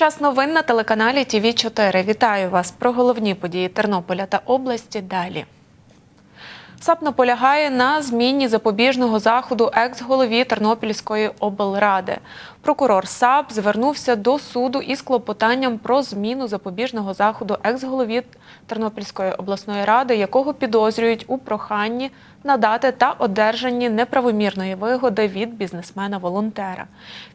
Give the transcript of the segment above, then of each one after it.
Час новин на телеканалі ТВ 4 Вітаю вас про головні події Тернополя та області. Далі. САП наполягає на зміні запобіжного заходу екс-голові Тернопільської облради. Прокурор САП звернувся до суду із клопотанням про зміну запобіжного заходу екс-голові Тернопільської обласної ради, якого підозрюють у проханні надати та одержанні неправомірної вигоди від бізнесмена-волонтера.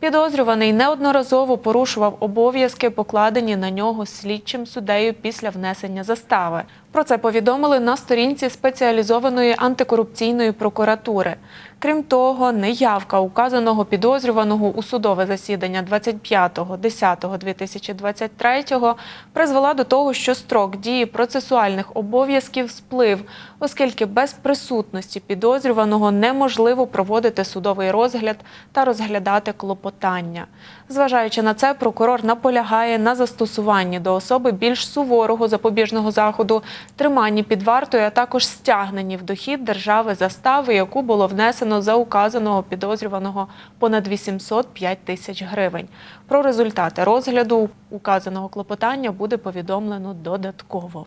Підозрюваний неодноразово порушував обов'язки, покладені на нього слідчим суддею після внесення застави. Про це повідомили на сторінці спеціалізованої антикорупційної прокуратури. Крім того, неявка указаного підозрюваного у судове засідання 25.10.2023 призвела до того, що строк дії процесуальних обов'язків сплив, оскільки без присутності підозрюваного неможливо проводити судовий розгляд та розглядати клопотання. Зважаючи на це, прокурор наполягає на застосуванні до особи більш суворого запобіжного заходу, триманні під вартою, а також стягненні в дохід держави застави, яку було внесено за указаного підозрюваного понад 805 тисяч гривень. Про результати розгляду указаного клопотання буде повідомлено додатково.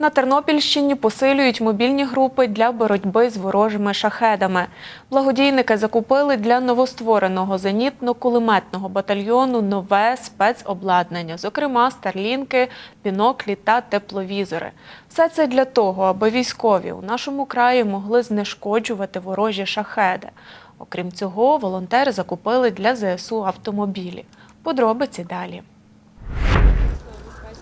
На Тернопільщині посилюють мобільні групи для боротьби з ворожими шахедами. Благодійники закупили для новоствореного зенітно-кулеметного батальйону нове спецобладнання, зокрема старлінки, біноклі та тепловізори. Все це для того, аби військові у нашому краї могли знешкоджувати ворожі шахеди. Окрім цього, волонтери закупили для ЗСУ автомобілі. Подробиці далі.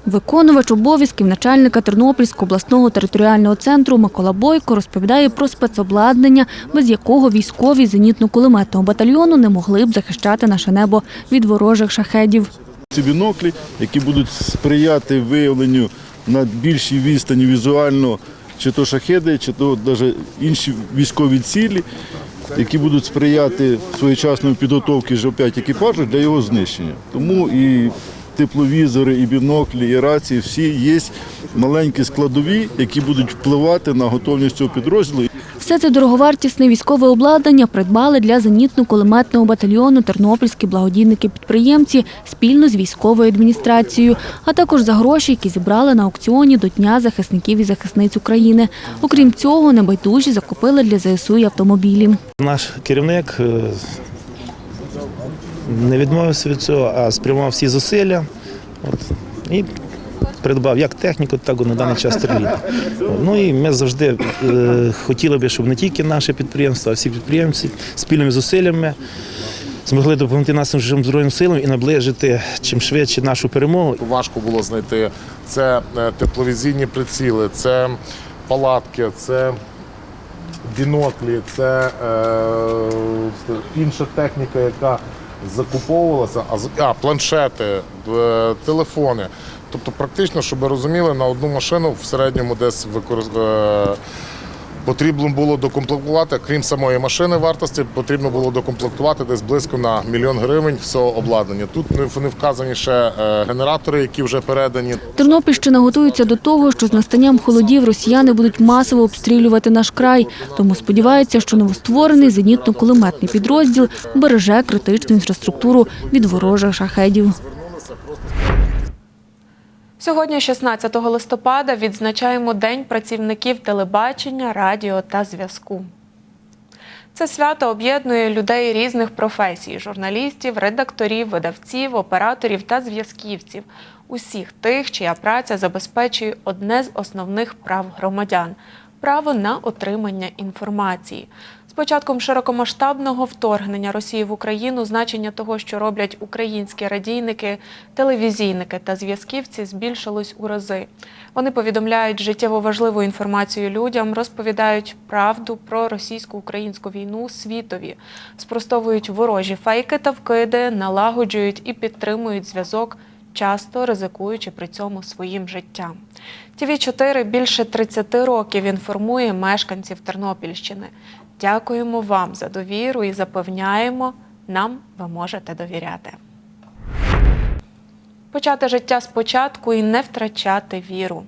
Виконувач обов'язків начальника Тернопільського обласного територіального центру Микола Бойко розповідає про спецобладнання, без якого військові зенітно-кулеметного батальйону не могли б захищати наше небо від ворожих шахедів. Ці біноклі, які будуть сприяти виявленню на більшій відстані візуально, чи то шахеди, чи то навіть інші військові цілі, які будуть сприяти своєчасній підготовці Ж-5 екіпажу для його знищення. Тому і тепловізори, і біноклі, і рації всі є маленькі складові, які будуть впливати на готовність цього підрозділу. Все це дороговартісне військове обладнання придбали для зенітно-кулеметного батальйону тернопільські благодійники-підприємці спільно з військовою адміністрацією, а також за гроші, які зібрали на аукціоні до Дня захисників і захисниць України. Окрім цього, небайдужі закупили для ЗСУ й автомобілі. Наш керівник е, не відмовився від цього, а спрямував всі зусилля от, і придбав як техніку, так і на даний час стрілі. Ну і ми завжди е, хотіли би, щоб не тільки наше підприємство, а всі підприємці спільними зусиллями змогли допомогти нашим збройним силам і наближити чим швидше нашу перемогу. важко було знайти. Це е, тепловізійні приціли, це палатки, це біноклі, це е, інша техніка, яка закуповувалася, а, а планшети, е, телефони. Тобто, практично, щоб ви розуміли, на одну машину в середньому десь використ... потрібно було докомплектувати, крім самої машини вартості, потрібно було докомплектувати десь близько на мільйон гривень всього обладнання. Тут не вказані ще е, генератори, які вже передані. Тернопільщина готується до того, що з настанням холодів росіяни будуть масово обстрілювати наш край. Тому сподівається, що новостворений зенітно-кулеметний підрозділ береже критичну інфраструктуру від ворожих шахедів. Сьогодні, 16 листопада, відзначаємо День працівників телебачення, радіо та зв'язку. Це свято об'єднує людей різних професій: журналістів, редакторів, видавців, операторів та зв'язківців, усіх тих, чия праця забезпечує одне з основних прав громадян право на отримання інформації. Початком широкомасштабного вторгнення Росії в Україну значення того, що роблять українські радійники, телевізійники та зв'язківці, збільшилось у рази. Вони повідомляють життєво важливу інформацію людям, розповідають правду про російсько-українську війну світові, спростовують ворожі фейки та вкиди, налагоджують і підтримують зв'язок часто ризикуючи при цьому своїм життям. тв 4 більше 30 років інформує мешканців Тернопільщини. Дякуємо вам за довіру і запевняємо, нам ви можете довіряти. Почати життя спочатку і не втрачати віру.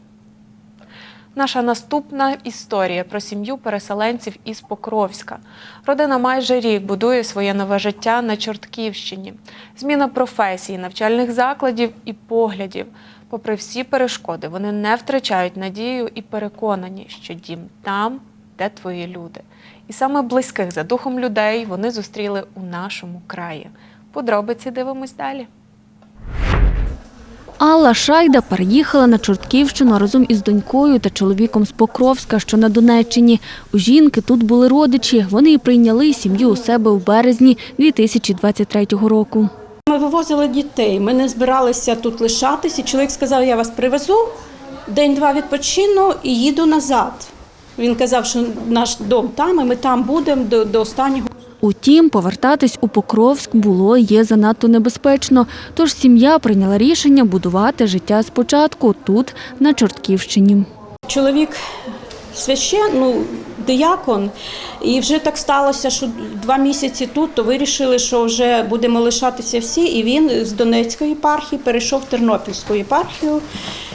Наша наступна історія про сім'ю переселенців із Покровська. Родина майже рік будує своє нове життя на Чортківщині. Зміна професії, навчальних закладів і поглядів. Попри всі перешкоди, вони не втрачають надію і переконані, що дім там, де твої люди. І саме близьких за духом людей вони зустріли у нашому краї. Подробиці дивимось далі. Алла Шайда переїхала на Чортківщину разом із донькою та чоловіком з Покровська, що на Донеччині. У жінки тут були родичі. Вони і прийняли сім'ю у себе у березні 2023 року. Ми вивозили дітей. Ми не збиралися тут лишатися. Чоловік сказав, я вас привезу, день-два відпочину і їду назад. Він казав, що наш дом там, і ми там будемо до, до останнього. Утім, повертатись у Покровськ було і є занадто небезпечно. Тож сім'я прийняла рішення будувати життя спочатку тут, на Чортківщині. Чоловік священ, ну, диякон, і вже так сталося, що два місяці тут, то вирішили, що вже будемо лишатися всі. І він з Донецької єпархії перейшов в Тернопільську єпархію.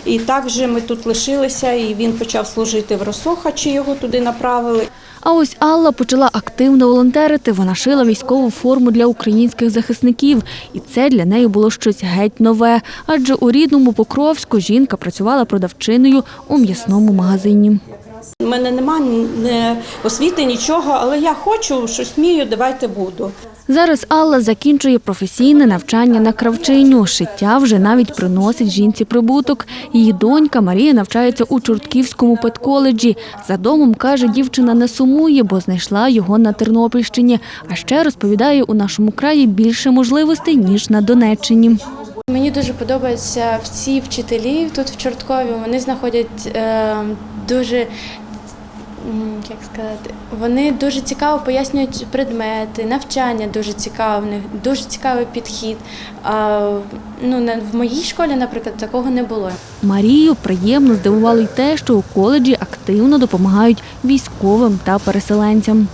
І так вже ми тут лишилися, і він почав служити в Росохачі, його туди направили. А ось Алла почала активно волонтерити. Вона шила військову форму для українських захисників, і це для неї було щось геть нове. Адже у рідному Покровську жінка працювала продавчиною у м'ясному магазині. У мене немає не освіти, нічого, але я хочу, щось вмію, давайте буду. Зараз Алла закінчує професійне навчання на кравчиню. Шиття вже навіть приносить жінці прибуток. Її донька Марія навчається у Чортківському педколеджі. За домом каже, дівчина не сумує, бо знайшла його на Тернопільщині. А ще розповідає, у нашому краї більше можливостей ніж на Донеччині. Мені дуже подобаються всі вчителі тут в Чорткові. Вони знаходять е, дуже, як сказати, вони дуже цікаво пояснюють предмети, навчання дуже цікаве, в них дуже цікавий підхід. А, ну, в моїй школі, наприклад, такого не було. Марію приємно здивувало й те, що у коледжі активно допомагають військовим та переселенцям.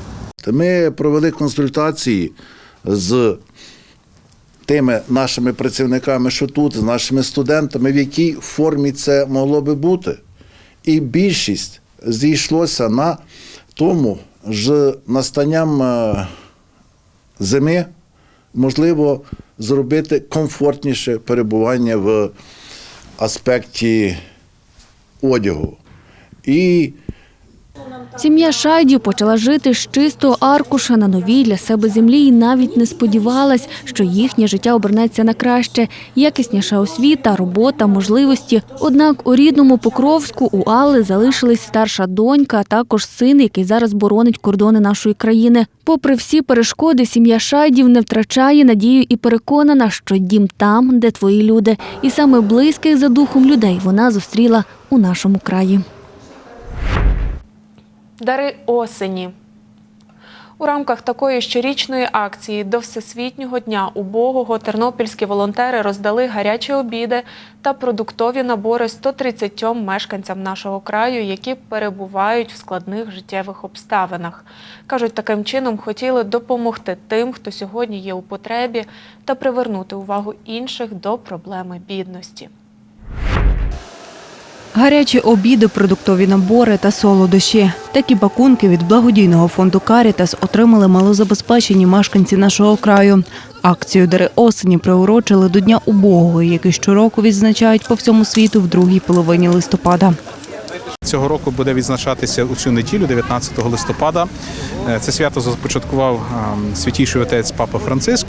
Ми провели консультації з тими нашими працівниками, що тут, з нашими студентами, в якій формі це могло би бути. І більшість зійшлося на тому, з настанням е, зими можливо зробити комфортніше перебування в аспекті одягу. І Сім'я Шайдів почала жити з чистого аркуша на новій для себе землі і навіть не сподівалась, що їхнє життя обернеться на краще. Якісніша освіта, робота, можливості. Однак у рідному Покровську у Алли залишилась старша донька, а також син, який зараз боронить кордони нашої країни. Попри всі перешкоди, сім'я Шайдів не втрачає надію і переконана, що дім там, де твої люди. І саме близьких за духом людей вона зустріла у нашому краї. Дари осені. У рамках такої щорічної акції до Всесвітнього дня убогого тернопільські волонтери роздали гарячі обіди та продуктові набори 130 мешканцям нашого краю, які перебувають в складних життєвих обставинах. Кажуть, таким чином хотіли допомогти тим, хто сьогодні є у потребі, та привернути увагу інших до проблеми бідності. Гарячі обіди, продуктові набори та солодощі. Такі пакунки від благодійного фонду Карітас отримали малозабезпечені мешканці нашого краю. Акцію Дари осені приурочили до Дня убогого, який щороку відзначають по всьому світу в другій половині листопада. Цього року буде відзначатися у цю неділю, 19 листопада. Е, Це свято започаткував ем, святійший отець Папа Франциск,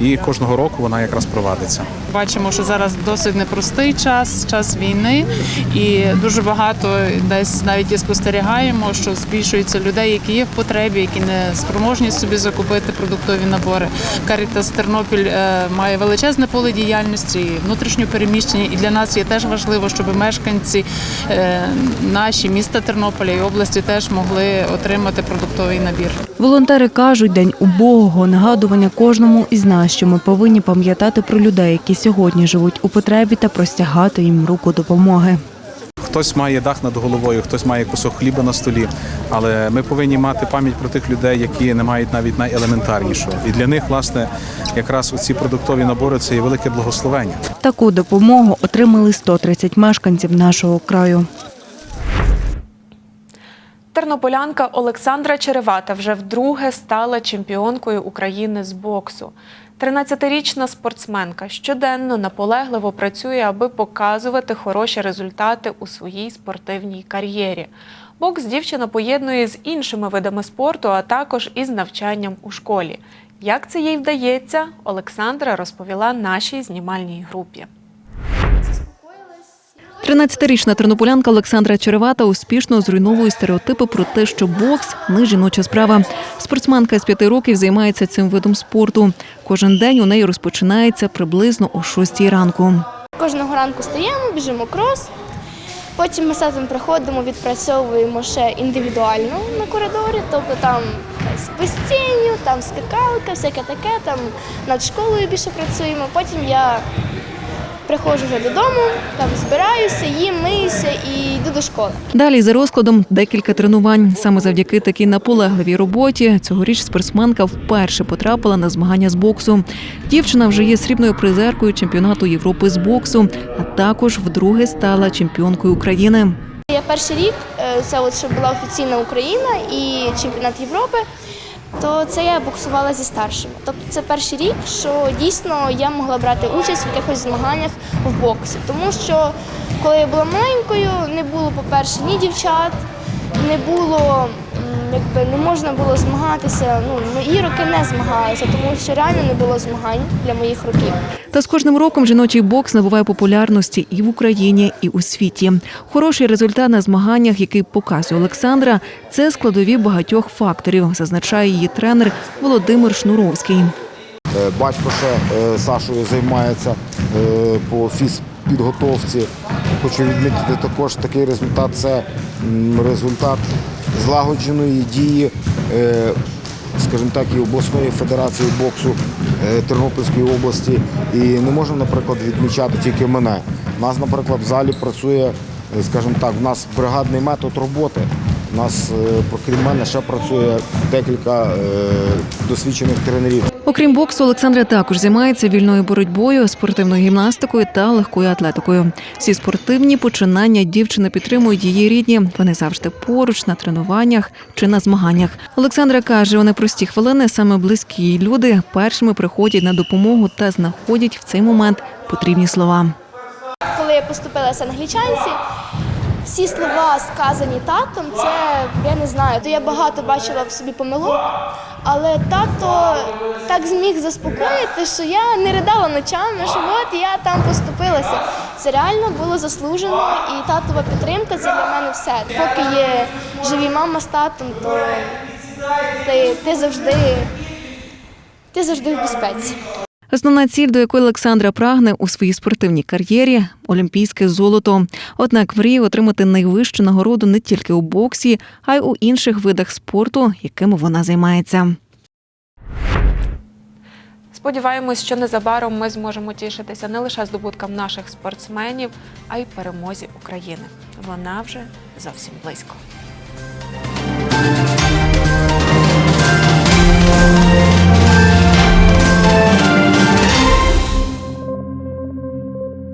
і кожного року вона якраз провадиться. Бачимо, що зараз досить непростий час, час війни, і дуже багато десь навіть і спостерігаємо, що збільшується людей, які є в потребі, які не спроможні собі закупити продуктові набори. Карітас Тернопіль е, має величезне поле діяльності, внутрішньо переміщення, і для нас є теж важливо, щоб мешканці е, наші міста Тернополя і області теж могли отримати продуктовий набір. Волонтери кажуть, день убогого нагадування кожному із нас, що ми повинні пам'ятати про людей, які сьогодні живуть у потребі, та простягати їм руку допомоги. Хтось має дах над головою, хтось має кусок хліба на столі, але ми повинні мати пам'ять про тих людей, які не мають навіть найелементарнішого. І для них, власне, якраз ці продуктові набори це є велике благословення. Таку допомогу отримали 130 мешканців нашого краю. Тернополянка Олександра Черевата вже вдруге стала чемпіонкою України з боксу. 13-річна спортсменка щоденно наполегливо працює, аби показувати хороші результати у своїй спортивній кар'єрі. Бокс дівчина поєднує з іншими видами спорту, а також із навчанням у школі. Як це їй вдається, Олександра розповіла нашій знімальній групі. 13-річна тернополянка Олександра Черевата успішно зруйновує стереотипи про те, що бокс не жіноча справа. Спортсменка з п'яти років займається цим видом спорту. Кожен день у неї розпочинається приблизно о 6 ранку. Кожного ранку стаємо, біжимо крос. Потім ми з приходимо, відпрацьовуємо ще індивідуально на коридорі, тобто там якась постійню, там скакалка, всяке таке, там над школою більше працюємо. Потім я приходжу вже додому, там збираюся, їм, миюся і йду до школи. Далі за розкладом декілька тренувань. Саме завдяки такій наполегливій роботі цьогоріч спортсменка вперше потрапила на змагання з боксу. Дівчина вже є срібною призеркою чемпіонату Європи з боксу, а також вдруге стала чемпіонкою України. Я перший рік, е, це от щоб була офіційна Україна і чемпіонат Європи, то це я боксувала зі старшими. Тобто це перший рік, що дійсно я могла брати участь в якихось змаганнях в боксі. Тому що коли я була маленькою, не було, по-перше, ні дівчат, не було, якби не можна було змагатися. Ну, мої роки не змагалися, тому що реально не було змагань для моїх років. Та з кожним роком жіночий бокс набуває популярності і в Україні, і у світі. Хороший результат на змаганнях, який показує Олександра, це складові багатьох факторів, зазначає її тренер Володимир Шнуровський. Е, Батько ще е, Сашою займається е, по фізпідготовці. Хочу відмітити також такий результат це результат злагодженої дії, скажімо так, і обласної федерації боксу е, Тернопільської області. І не можна, наприклад, відмічати тільки мене. У нас, наприклад, в залі працює, е, скажімо так, в нас бригадний метод роботи. У нас, е, крім мене, ще працює декілька досвідчених тренерів. Окрім боксу, Олександра також займається вільною боротьбою, спортивною гімнастикою та легкою атлетикою. Всі спортивні починання дівчини підтримують її рідні. Вони завжди поруч на тренуваннях чи на змаганнях. Олександра каже, у непрості хвилини саме близькі люди першими приходять на допомогу та знаходять в цей момент потрібні слова. коли я поступилася англічанці, всі слова сказані татом, це я не знаю, то я багато бачила в собі помилок, але тато так зміг заспокоїти, що я не ридала ночами, що от я там поступилася. Це реально було заслужено, і татова підтримка це для мене все. Поки є живі мама з татом, то ти, ти завжди ти завжди в безпеці. Основна ціль, до якої Олександра прагне у своїй спортивній кар'єрі олімпійське золото. Однак мріє отримати найвищу нагороду не тільки у боксі, а й у інших видах спорту, якими вона займається. Сподіваємось, що незабаром ми зможемо тішитися не лише здобуткам наших спортсменів, а й перемозі України. Вона вже зовсім близько.